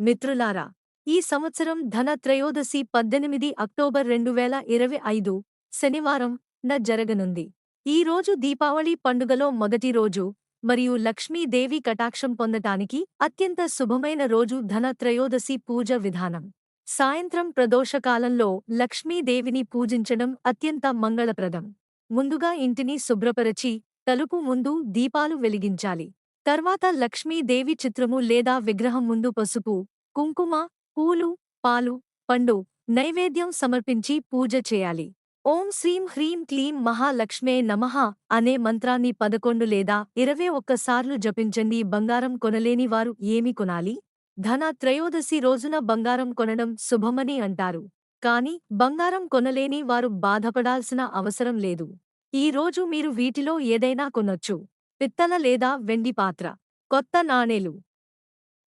మిత్రులారా ఈ సంవత్సరం ధన త్రయోదశి పద్దెనిమిది అక్టోబర్ రెండు వేల ఇరవై ఐదు శనివారం న జరగనుంది. ఈ రోజు దీపావళి పండుగలో మొదటి రోజు మరియు లక్ష్మీదేవి కటాక్షం పొందటానికి అత్యంత శుభమైన రోజు ధన త్రయోదశి పూజ విధానం. సాయంత్రం ప్రదోషకాలంలో లక్ష్మీదేవిని పూజించడం అత్యంత మంగళప్రదం. ముందుగా ఇంటిని శుభ్రపరచి తలుపు ముందు దీపాలు వెలిగించాలి. తర్వాత లక్ష్మీదేవి చిత్రము లేదా విగ్రహం ముందు పసుపు కుంకుమ పూలు పాలు పండు నైవేద్యం సమర్పించి పూజ చేయాలి. ఓం శ్రీం హ్రీం క్లీం మహాలక్ష్మే నమః అనే మంత్రాన్ని పదకొండు లేదా ఇరవై ఒక్కసార్లు జపించండి. బంగారం కొనలేని వారు ఏమి కొనాలి? ధన త్రయోదశి రోజున బంగారం కొనడం శుభమని అంటారు. కాని బంగారం కొనలేని వారు బాధపడాల్సిన అవసరం లేదు. ఈ రోజు మీరు వీటిలో ఏదైనా కొనొచ్చు. పిత్తల లేదా వెండి పాత్ర కొత్త నాణేలు.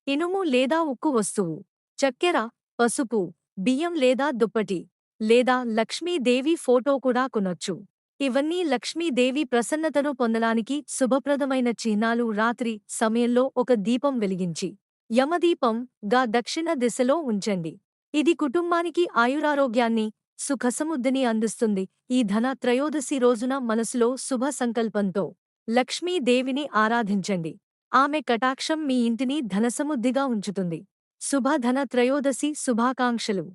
ఇనుము లేదా ఉక్కు వస్తువు చక్కెర పసుపు బియ్యం లేదా దుప్పటి లేదా లక్ష్మీదేవి ఫోటో కూడా కొనొచ్చు. ఇవన్నీ లక్ష్మీదేవి ప్రసన్నతను పొందడానికి శుభప్రదమైన చిహ్నాలు రాత్రి సమయంలో ఒక దీపం వెలిగించి యమదీపం గా దక్షిణ దిశలో ఉంచండి. ఇది కుటుంబానికి ఆయురారోగ్యాన్ని సుఖసముద్ధిని అందిస్తుంది. ఈ ధన త్రయోదశి రోజున మనసులో శుభ సంకల్పంతో. లక్ష్మీదేవిని ఆరాధించండి. ఆమె కటాక్షం మీ ఇంటిని ధనసముద్ధిగా ఉంచుతుంది. శుభ ధన త్రయోదశి శుభాకాంక్షలు.